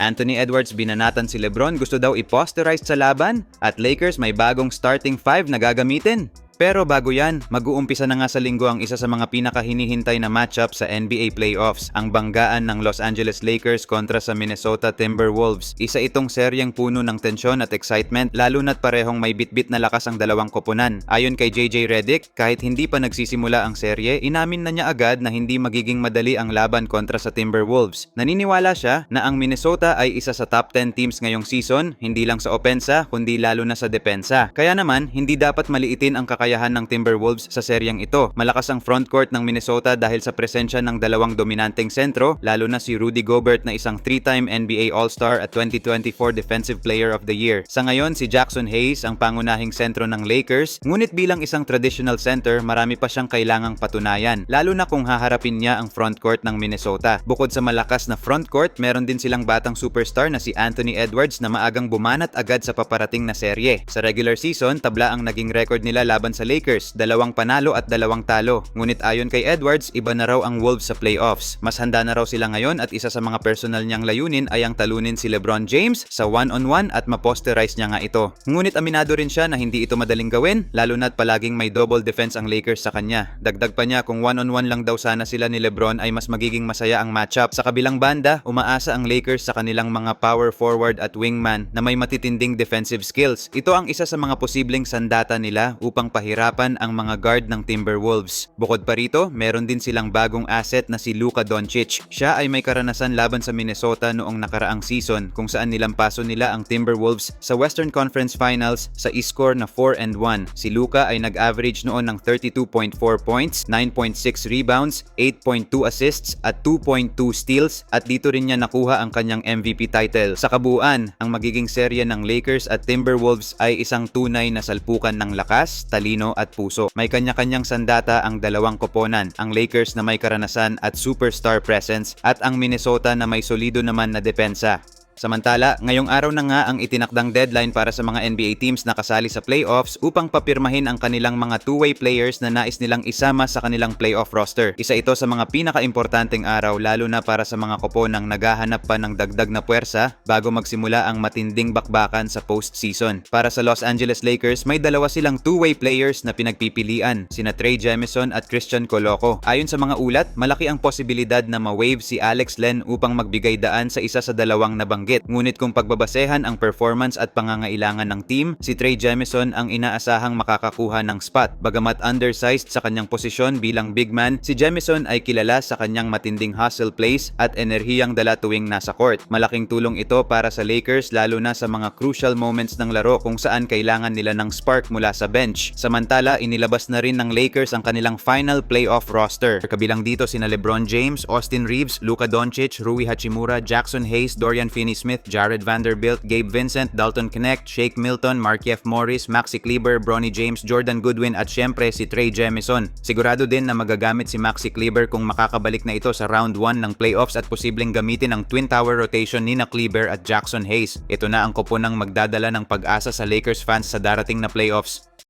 Anthony Edwards binanatan si Lebron gusto daw i-posterize sa laban at Lakers may bagong starting five na gagamitin. Pero bago yan, mag-uumpisa na nga sa linggo ang isa sa mga pinakahinihintay na matchup sa NBA playoffs, ang banggaan ng Los Angeles Lakers kontra sa Minnesota Timberwolves. Isa itong seryeng puno ng tensyon at excitement lalo na't parehong may bitbit na lakas ang dalawang koponan. Ayon kay JJ Redick, kahit hindi pa nagsisimula ang serye, inamin na niya agad na hindi magiging madali ang laban kontra sa Timberwolves. Naniniwala siya na ang Minnesota ay isa sa top 10 teams ngayong season, hindi lang sa opensa kundi lalo na sa depensa. Kaya naman, hindi dapat maliitin ang kakayahan ng Timberwolves sa seryeng ito. Malakas ang frontcourt ng Minnesota dahil sa presensya ng dalawang dominanteng sentro, lalo na si Rudy Gobert na isang 3-time NBA All-Star at 2024 Defensive Player of the Year. Sa ngayon, si Jackson Hayes ang pangunahing sentro ng Lakers, ngunit bilang isang traditional center, marami pa siyang kailangang patunayan, lalo na kung haharapin niya ang frontcourt ng Minnesota. Bukod sa malakas na frontcourt, meron din silang batang superstar na si Anthony Edwards na maagang bumanat agad sa paparating na serye. Sa regular season, tabla ang naging record nila laban sa Lakers, dalawang panalo at dalawang talo. Ngunit ayon kay Edwards, iba na raw ang Wolves sa playoffs. Mas handa na raw sila ngayon at isa sa mga personal niyang layunin ay ang talunin si LeBron James sa one-on-one at maposterize niya nga ito. Ngunit aminado rin siya na hindi ito madaling gawin, lalo na't palaging may double defense ang Lakers sa kanya. Dagdag pa niya kung one-on-one lang daw sana sila ni LeBron ay mas magiging masaya ang matchup. Sa kabilang banda, umaasa ang Lakers sa kanilang mga power forward at wingman na may matitinding defensive skills. Ito ang isa sa mga posibleng sandata nila upang pahirapan ang mga guard ng Timberwolves. Bukod pa rito, meron din silang bagong asset na si Luka Doncic. Siya ay may karanasan laban sa Minnesota noong nakaraang season kung saan nilampaso nila ang Timberwolves sa Western Conference Finals sa iscore na 4 and 1. Si Luka ay nag-average noon ng 32.4 points, 9.6 rebounds, 8.2 assists at 2.2 steals at dito rin niya nakuha ang kanyang MVP title. Sa kabuuan, ang magiging serye ng Lakers at Timberwolves ay isang tunay na salpukan ng lakas, talino at puso. May kanya-kanyang sandata ang dalawang koponan, ang Lakers na may karanasan at superstar presence at ang Minnesota na may solido naman na depensa. Samantala, ngayong araw na nga ang itinakdang deadline para sa mga NBA teams na kasali sa playoffs upang papirmahin ang kanilang mga two-way players na nais nilang isama sa kanilang playoff roster. Isa ito sa mga pinaka-importanteng araw lalo na para sa mga koponang naghahanap pa ng dagdag na puwersa bago magsimula ang matinding bakbakan sa postseason. Para sa Los Angeles Lakers, may dalawa silang two-way players na pinagpipilian, sina Trey Jemison at Christian Coloco. Ayon sa mga ulat, malaki ang posibilidad na ma-wave si Alex Len upang magbigay daan sa isa sa dalawang nabanggit banggit. Ngunit kung pagbabasehan ang performance at pangangailangan ng team, si Trey Jemison ang inaasahang makakakuha ng spot. Bagamat undersized sa kanyang posisyon bilang big man, si Jemison ay kilala sa kanyang matinding hustle plays at enerhiyang dala tuwing nasa court. Malaking tulong ito para sa Lakers lalo na sa mga crucial moments ng laro kung saan kailangan nila ng spark mula sa bench. Samantala, inilabas na rin ng Lakers ang kanilang final playoff roster. Kabilang dito sina LeBron James, Austin Reeves, Luka Doncic, Rui Hachimura, Jackson Hayes, Dorian Finney-Smith, Jared Vanderbilt, Gabe Vincent, Dalton Connect, Shake Milton, Markieff Morris, Maxi Kleber, Bronny James, Jordan Goodwin at syempre si Trey Jemison. Sigurado din na magagamit si Maxi Kleber kung makakabalik na ito sa round 1 ng playoffs at posibleng gamitin ang twin tower rotation ni na Kleber at Jackson Hayes. Ito na ang koponang magdadala ng pag-asa sa Lakers fans sa darating na playoffs.